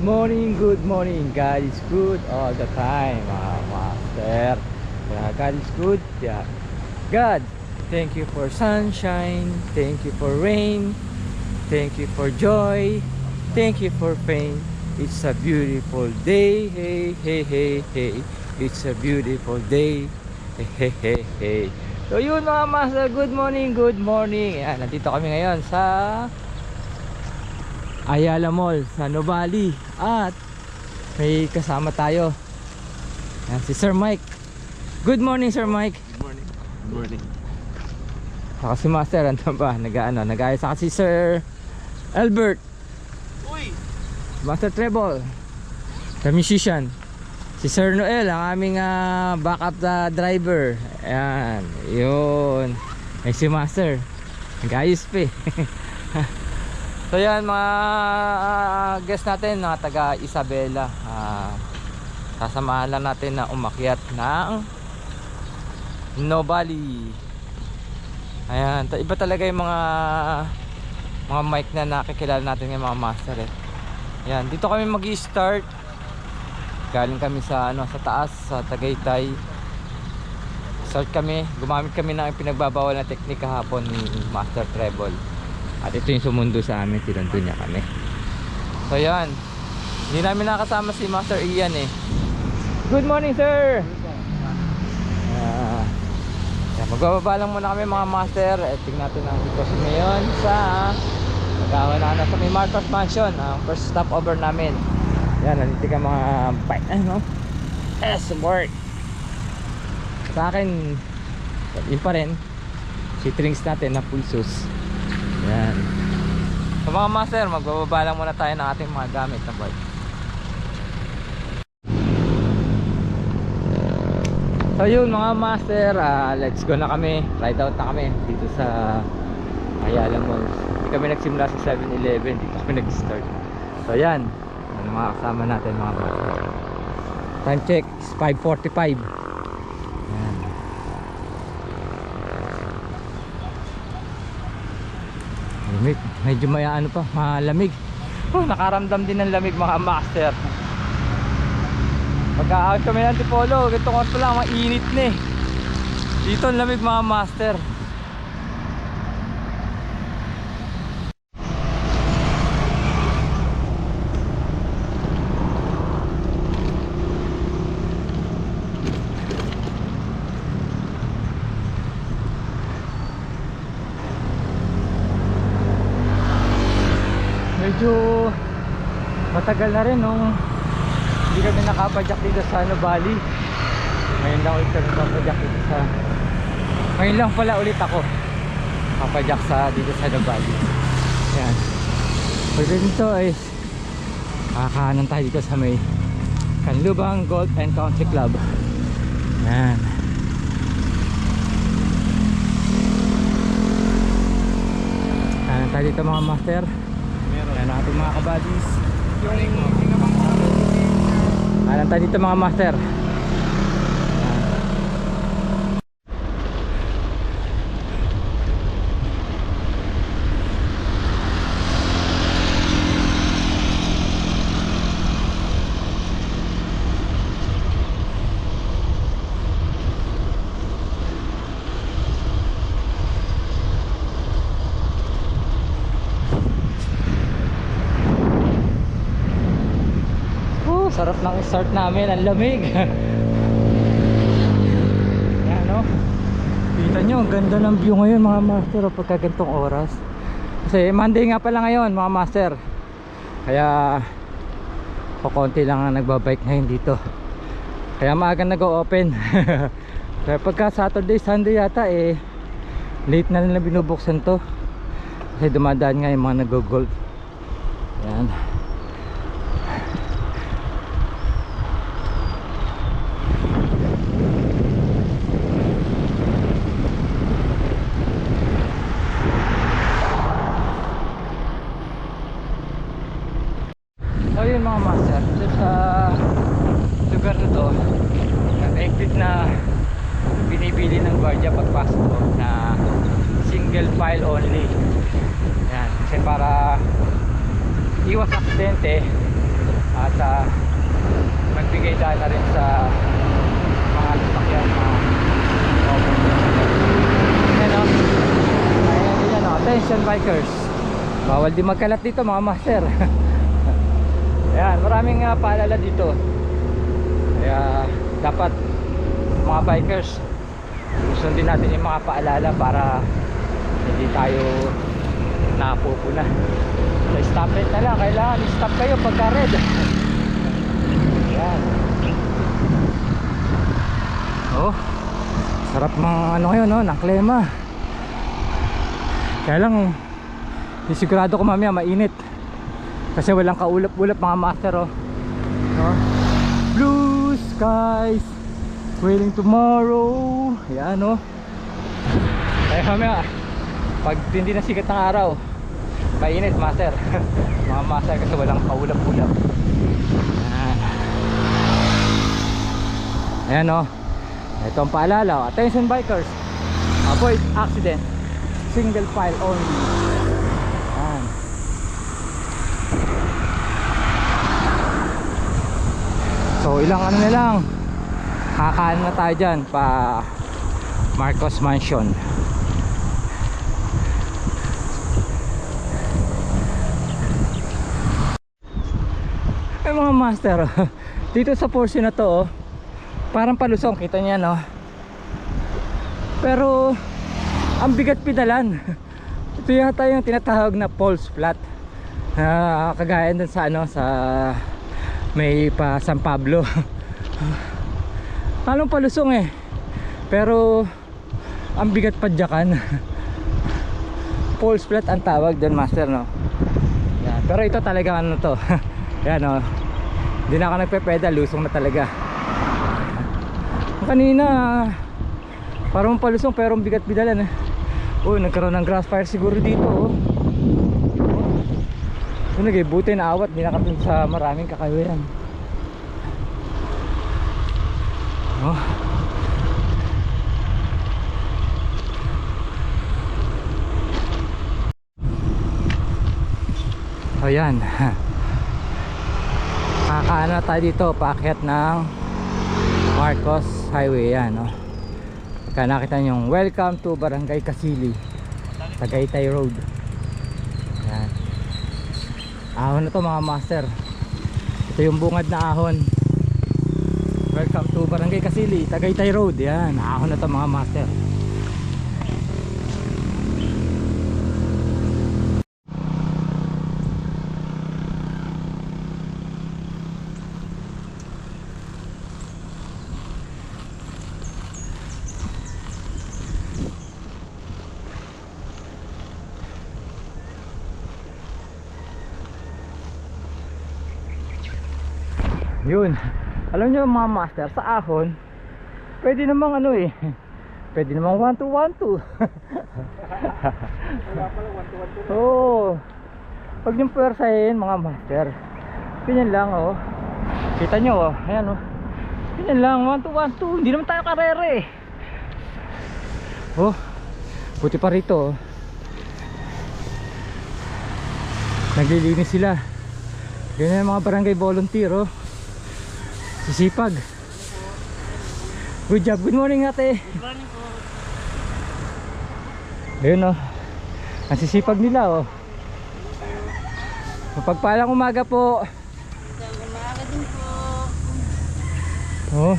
Morning, good morning. God is good all the time, mga master. Kaya God is good. Yeah. God, thank you for sunshine. Thank you for rain. Thank you for joy. Thank you for pain. It's a beautiful day. Hey, hey, hey, hey. It's a beautiful day. Hey, hey, hey, hey. So yun mga master, good morning, good morning. Ayan, nandito kami ngayon sa Ayala Mall sa Novali. At may kasama tayo. Yan, si Sir Mike. Good morning Sir Mike. Good morning. Good morning. Saka si Master andun ba? Nag-ano nag-ayos saka si Sir Albert. Uy! Master Treble the musician. Si Sir Noel ang aming ah, backup na driver. Ayan yun. Eh si Master. Nag-ayos pa eh so yan mga ah, guest natin mga taga Isabela Ah, sasamahan lang natin na umakyat ng Nobali ayan iba talaga yung mga mga mic na nakikilala natin ng mga master eh yan, dito kami mag-start. Galing kami sa ano sa taas sa Tagaytay. Start kami, gumamit kami ng pinagbabawal na teknik kahapon ni Master Treble. At ito yung sumundo sa amin, sinundo niya kami. So yan. Hindi namin nakasama si Master Ian eh. Good morning, sir. Yan, magbababa lang muna kami mga master. Eh, tingnan natin ang sitwasyon ngayon sa Nagawa na na may Marcos Mansion ang first stopover namin yan nandito ka mga bike ano yes work sa akin yun pa rin si drinks natin na pulsos so mga master magbababa lang muna tayo ng ating mga gamit na bike so yun mga master ah, let's go na kami. Ride out na kami dito sa Ayala Mall. Hindi kami nagsimula sa 7-Eleven Dito kami nag-start. So yan. Ano mga kasama natin mga master Time check is 5.45 Yan Lamig Medyo may ano pa Malamig. Oh, Nakaramdam din ng lamig mga master. Pagka-out kami ng Tipolo Ganito ko lang mainit na eh. Dito ang lamig mga master medyo matagal na rin nung hindi kami nakapadyak dito sa ano Bali. Ngayon lang ulit kami nakapadyak dito sa ngayon lang pala ulit ako nakapadyak sa dito sa ano Bali. Yan pwede dito is kakahanan tayo dito sa may Kanlubang Golf and Country Club. Yan tayo dito mga master. Meron. yan ang ating mga kabadis Alam tayo dito mga master Oh, sarap ng start namin, ang lamig. Yan no. Kita nyo, ang ganda ng view ngayon mga master oh, pagka ganitong oras. Kasi Monday nga pala ngayon mga master. Kaya kukonti lang ang nagbabike ngayon dito. Kaya maaga nag-open. Kaya pagka Saturday, Sunday yata eh late na nila binubuksan to. Kasi dumadaan nga yung mga nag-golf. Yan. So yun mga master, dito sa lugar na to, nag-exit na binibili ng gwardiya pagpasok mo na single file aksidente, at ah, magbigay daan na rin sa mga sasakyan na Ayan o. Ayan din yan o. Attention bikers. Bawal di magkalat dito mga master. Ayan, maraming uh, paalala dito. Kaya dapat mga bikers sundin natin yung mga paalala para hindi tayo napupuna. Sa stoplight na lang, kailangan stop kayo pagka red. Ayan. Oh. Sarap mga ano ngayon, no? Ng klema. Kaya lang, sigurado ko mamaya mainit. Kasi walang kaulap-ulap mga master, oh. No? Blue skies, waiting tomorrow. Yan, no? Kaya mamaya, pag hindi na sikat ng araw, mainit, master. mga master kasi walang kaulap-ulap. Yan. Ayan, no? Ito ang paalala, oh. attention bikers Avoid accident Single file only. So ilang ano na lang Kakaan na tayo dyan pa Marcos Mansion mga master Dito sa portion na to oh parang palusong kita niya no? Pero ang bigat pidalan ito yata yung tinatawag na pulse flat. Uh, kagaya dun sa ano sa may pa San Pablo. Halong palusong eh? Pero ang bigat padyakan. Pulse flat ang tawag dun master no? Yan. pero ito talaga ano to? Yan no hindi na ako nagpe-pedal lusong na talaga. Kanina parang palusong pero bigat bidalan eh. Oh nagkaroon ng grass fire siguro dito oh. So nagibuti na awat di nakatun sa maraming kakawiran oh. Ayan kakaano tayo dito paakyat ng Marcos Highway yan no? Pagka nakita nyo welcome to Barangay Kasili Tagaytay Road. Yan. Ahon na to mga master. Ito yung bungad na ahon. Welcome to Barangay Kasili Tagaytay Road. Yan ahon na to mga master Yun. Alam nyo mga master, sa ahon, pwede namang ano eh. Pwede namang 1 to 1 to. Oo. Pag yung pwersahin mga master. Ganyan lang oh. Kita nyo oh. Ayan oh. Ganyan lang 1 to 1 to. Hindi naman tayo karere. Oh. Buti pa rito oh. Naglilinis sila. Ganyan mga barangay volunteer oh. Sisipag. Good job. Good morning ate. Good morning po. Ayun oh. Ang sisipag nila oh. Mapagpalang umaga po. Isang umaga din po. Oh.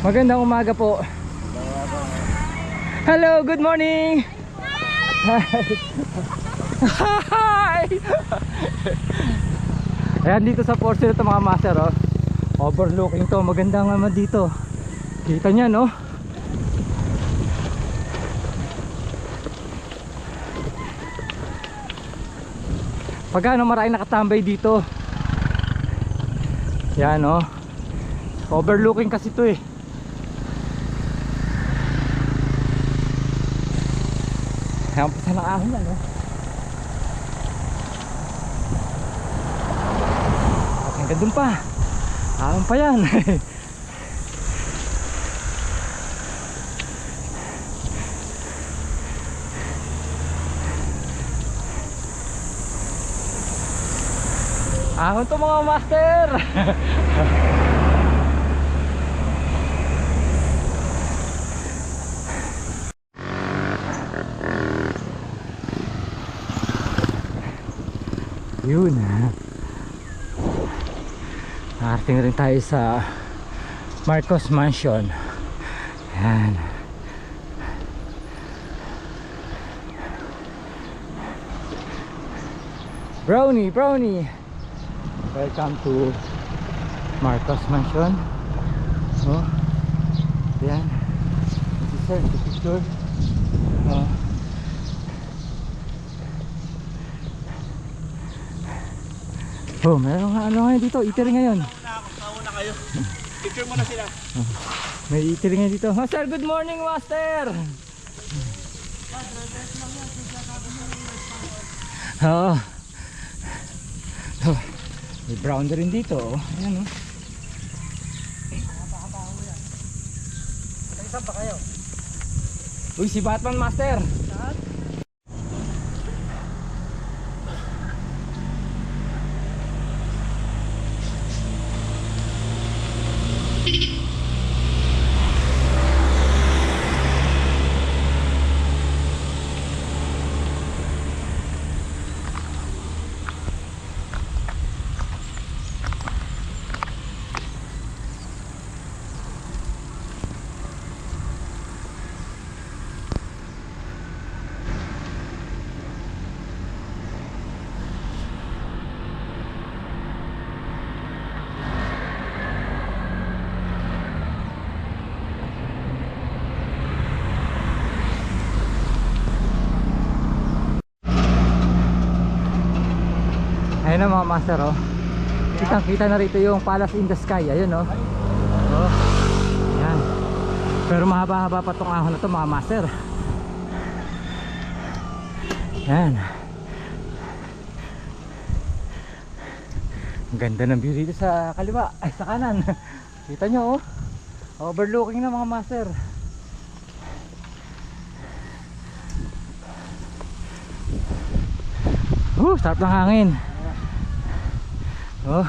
Magandang umaga po. Hello, good morning. Hi. Ayan dito sa portion ito mga master oh. Overlooking to, maganda nga dito. Kita niya no? Pagano maraming nakatambay dito. Yan oh. Overlooking kasi to eh. Ayan pa ng ahon na, no? At hanggang dun pa. Ahon pa yan. ahon to mga master! Yun. Nakarating rin tayo sa Marcos Mansion. Yan. Brownie, brownie. Welcome to Marcos Mansion. Oh. Yan. This is the picture. Oh. Oh, meron nga ano ngayon dito, eatery ngayon. Nauna kayo. Picture mo na sila. May eatery ngayon dito. Master, good morning, Master! Oo. Oh. May brown na rin dito. Oh. Ayan oh. Saan? Uy, si Batman Master! Ayun na mga master oh. Kitang kita na rito yung Palace in the Sky. Ayun oh. Oh. Yan. Pero mahaba-haba pa tong ahon na to mga master. Yan. Ang ganda ng view dito sa kaliwa. Ay sa kanan. Kita nyo oh. Overlooking na mga master. Uh, sarap ng hangin. Oh.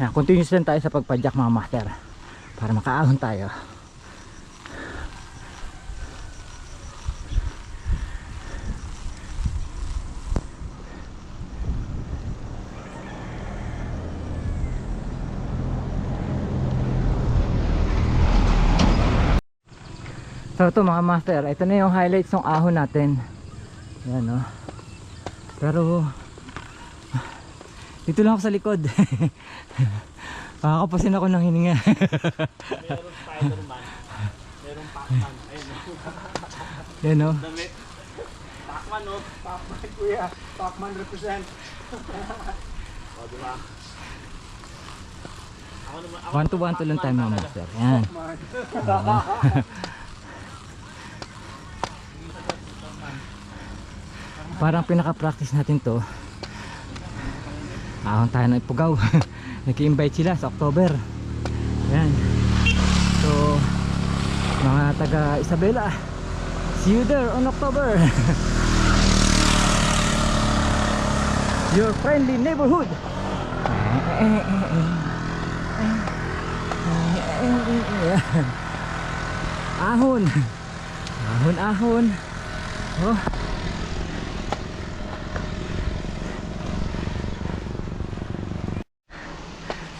Yan, continuous lang tayo sa pagpadyak mga master. Para makaahon tayo. So ito mga master, ito na yung highlights ng ahon natin. Yan oh. Pero dito lang ako sa likod. Makakapasin ako ng hininga. Meron Spider-Man. Meron Pac-Man. Ayun. Yan. Damit. Pac-Man oh. Pac-Man kuya. Pac-Man represent. o diba? Ako naman. Ako One to one to lang tayo mga master. Yan. Parang pinaka-practice natin to. Ahon tayo ng Ipugaw. Nag-invite sila sa October. Yan. So, mga taga Isabela, see you there on October. Your friendly neighborhood. ahon ahon ahon oh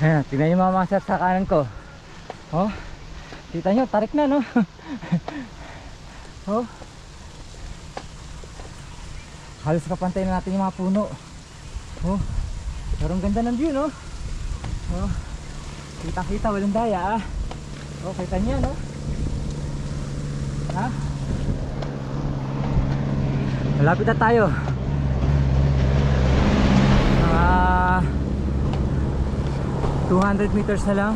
Ayan, tingnan nyo mga master sa kanan ko. Oh kita nyo tarik na no? Oh. Halos kapantay na natin yung mga puno. Oh pero ang ganda ng view no? Oh kita kita walang daya ah. Oh kita nyo no? Ha? Malapit na tayo. Mga 200 meters na lang.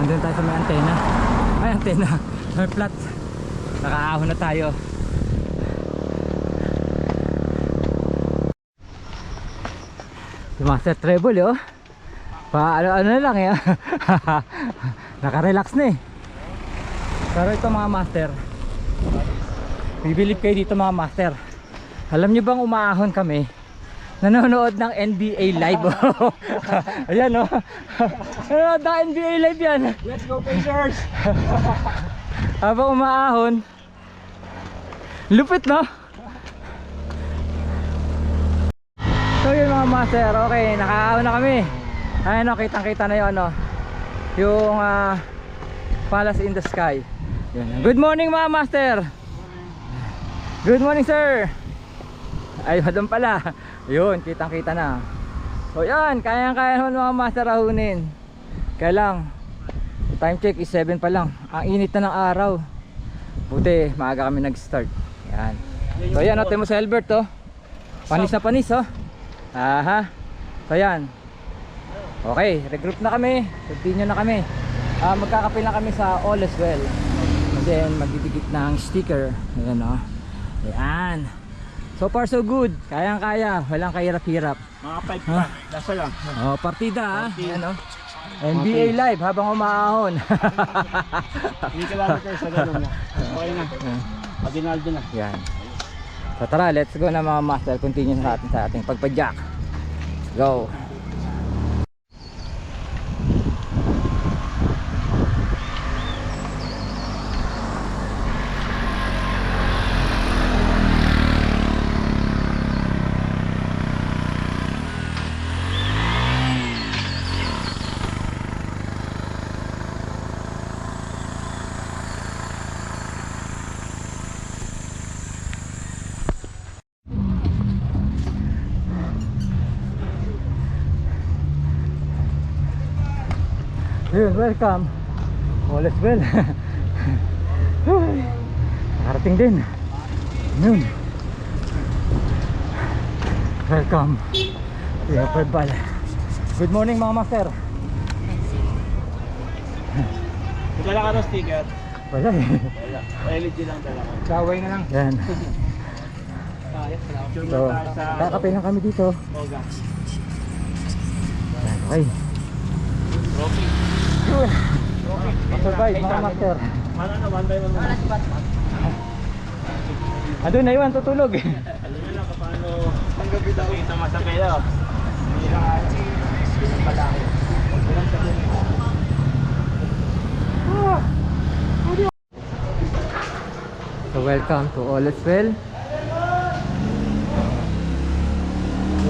Nandun tayo sa may antena. Ay, antena. May plat. Nakaahon na tayo. Master Treble, oh. Pa, ano, ano lang, eh. Naka-relax na, eh. Pero ito mga master Bibilip kayo dito mga master Alam nyo bang umaahon kami nanonood ng NBA live. Ayan oh. Nanonood ng NBA live yan. Let's go Pacers! Habang umaahon. Lupit no? So yun mga master, okay, nakaahon na kami. Ayan o, kitang kita na yun ano. Yung ah, Palace in the Sky. Yun. Good morning mga master. Good morning sir. Ay, doon pala. Yun, kitang kita na. So yan, kayang-kaya naman mga master ahunin. Kaya lang, time check is 7 pa lang. Ang init na ng araw. Buti, maaga kami nag-start. Yan. So yan, natin mo sa Albert oh. Panis na panis oh. Aha. So yan. Okay, regroup na kami. Continue na kami. Ah, magkakape na kami sa All is Well. And then magdidikit ng sticker. Ayan oh. Ayan. So far so good. Kayang-kaya. Walang kahirap-hirap. Mga 5 Ha? pa. Dasa lang. Oh, partida ah. Partida. Ayan oh. NBA live habang umaahon. Hindi ka lang kayo sa ganun na. Okay na. Adinaldo na. Yan. So tara, let's go na mga master. Continue sa atin sa ating pagpadyak. Go. Yun, welcome. All is well. Nakarating din. Yun. Welcome. Yeah, Perbal. Good morning mga master. Dala ka ng sticker. Wala eh. Wala. LED lang dala ko. Kaway na lang. Yan. So, kakape lang kami dito. Okay. Okay. Yun. Survive mga master. Andun na yun, tutulog. Alam nyo lang paano ang gabi daw. Kita masakay daw. Hindi na Yung palaki. Huwag ko lang sabihin. So welcome to All is Well.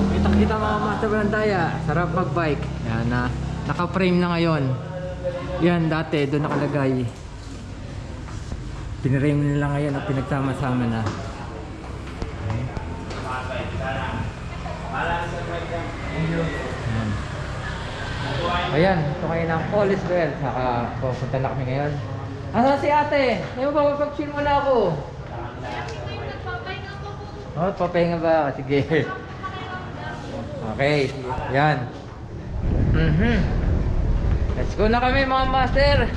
Kita kita mga master Brandaya, sarap magbike. Yan na naka-frame na ngayon. Yan dati doon nakalagay. Pinrame nila ngayon at pinagsama-sama na. Ayan. Ito kayo ng All is Well. Saka pupunta na kami ngayon. Asa si ate? Ayaw ba mag-chill muna ako? Oh, papahinga ba? Sige. Okay, yan. Mhm. Let's go na kami mga master.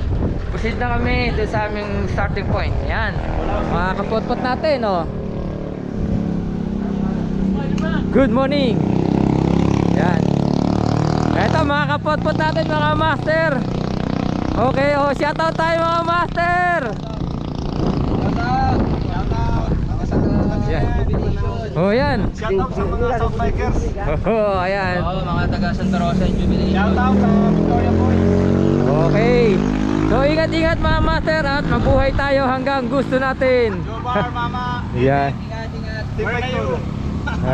Proceed na kami doon sa aming starting point. Yan. Mga kapot-pot natin, oh. Good morning. Yan. Ito mga kapot-pot natin mga master. Okay, oh, shoutout tayo mga master. Yan. Oh, yan. Shout out sa mga South Bikers. Oh, ayan. Oo, mga taga Santa Rosa and Jubilation. Shout out sa Victoria Boys. Okay. So, ingat-ingat mga master at mabuhay tayo hanggang gusto natin. Jobar, Mama. Yan. Ingat, ingat. Team Victor.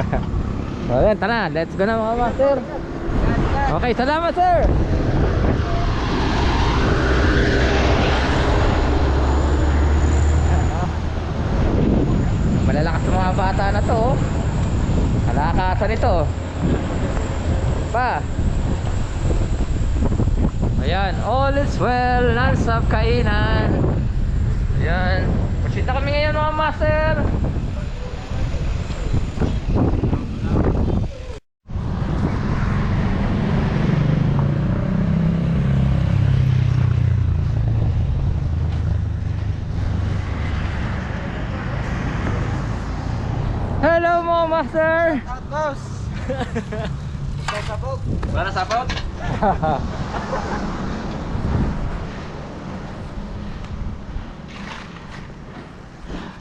so, yan, tara. Let's go na mga master. Okay, salamat sir. Mga bata na to. oh. Kalakasan ito. Pa. Ayan, all is well, non-stop kainan. Ayan. Pasita kami ngayon mga master.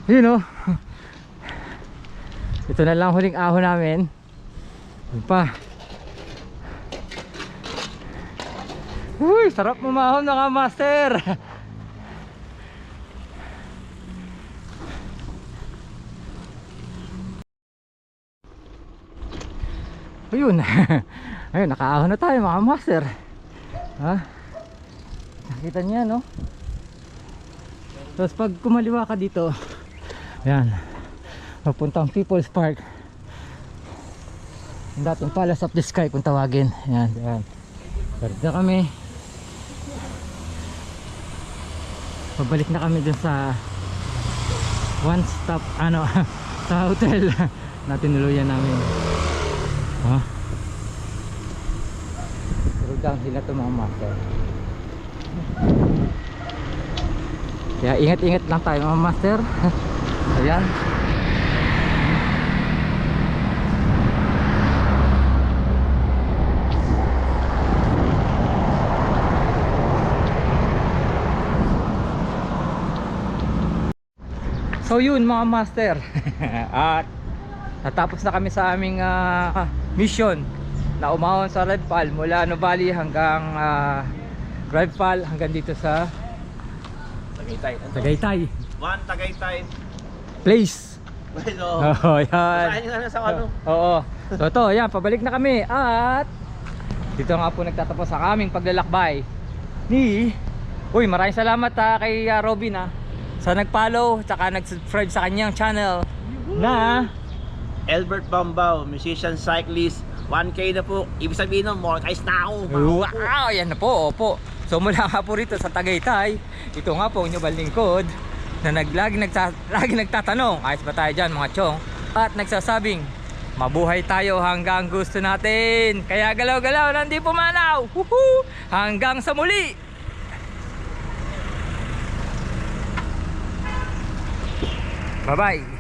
Yun oh. Ito na lang huling ahon namin. Yun pa. Uy, sarap mamahon mga master. Ayun. Ayun, nakaahon na tayo mga master. Ha? Nakita niya, no? Tapos pag kumaliwa ka dito, ayan, papuntang People's Park. Yung dating Palace of the Sky kung tawagin. Ayan, ayan. Balik na kami. Pabalik na kami dun sa one stop, ano, sa hotel na tinuluyan namin. Ha? Pero down sila to mga master. Kaya ingat-ingat lang tayo mga master. Ayan. So yun mga master. At natapos na kami sa aming ah, mission na umahon sa Red Pal mula No Valley hanggang uh, Red Pal hanggang dito sa Tagaytay. Tagaytay One Tagaytay. Place. Bueno. Oh, yan. Saan nga na sa ano? Oo. So to, yan, pabalik na kami at dito nga po nagtatapos ang aming paglalakbay ni Uy, maraming salamat ha, kay ah, Robin ha sa nag-follow tsaka nag-subscribe sa kanyang channel na Albert Bambao, musician, cyclist. 1K na po. Ibig sabihin nun, monetize na ako. Wow, yan na po, opo. So mula nga po rito sa Tagaytay, ito nga po inyong balingkod na naglagi nagsa, lagi nagtatanong, ayos ba tayo dyan mga chong? At nagsasabing, mabuhay tayo hanggang gusto natin. Kaya galaw-galaw, nandi pumanaw. Woohoo! Hanggang sa muli! Bye-bye!